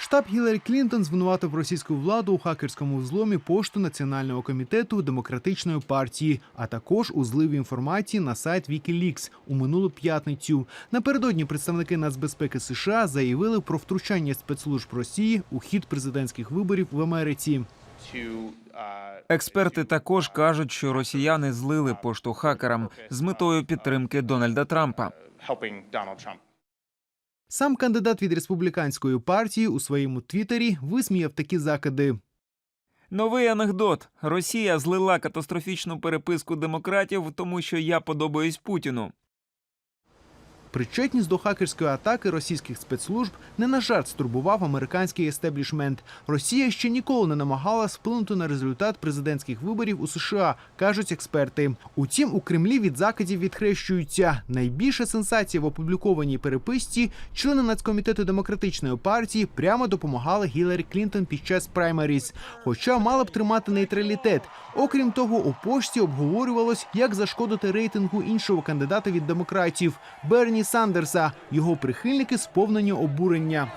Штаб Гіларі Клінтон звинуватив російську владу у хакерському взломі пошту Національного комітету демократичної партії, а також у зливі інформації на сайт WikiLeaks у минулу п'ятницю. Напередодні представники нацбезпеки США заявили про втручання спецслужб Росії у хід президентських виборів в Америці. Експерти також кажуть, що росіяни злили пошту хакерам з метою підтримки Дональда Трампа. Сам кандидат від республіканської партії у своєму твіттері висміяв такі закиди. Новий анекдот: Росія злила катастрофічну переписку демократів, тому що я подобаюсь Путіну. Причетність до хакерської атаки російських спецслужб не на жарт стурбував американський естеблішмент. Росія ще ніколи не намагалась вплинути на результат президентських виборів у США, кажуть експерти. Утім, у Кремлі від закидів відхрещуються. Найбільша сенсація в опублікованій переписці члени нацкомітету демократичної партії прямо допомагали Гіларі Клінтон під час праймеріз, хоча мали б тримати нейтралітет. Окрім того, у пошті обговорювалось, як зашкодити рейтингу іншого кандидата від демократів Берні Сандерса. Його прихильники сповнені обурення.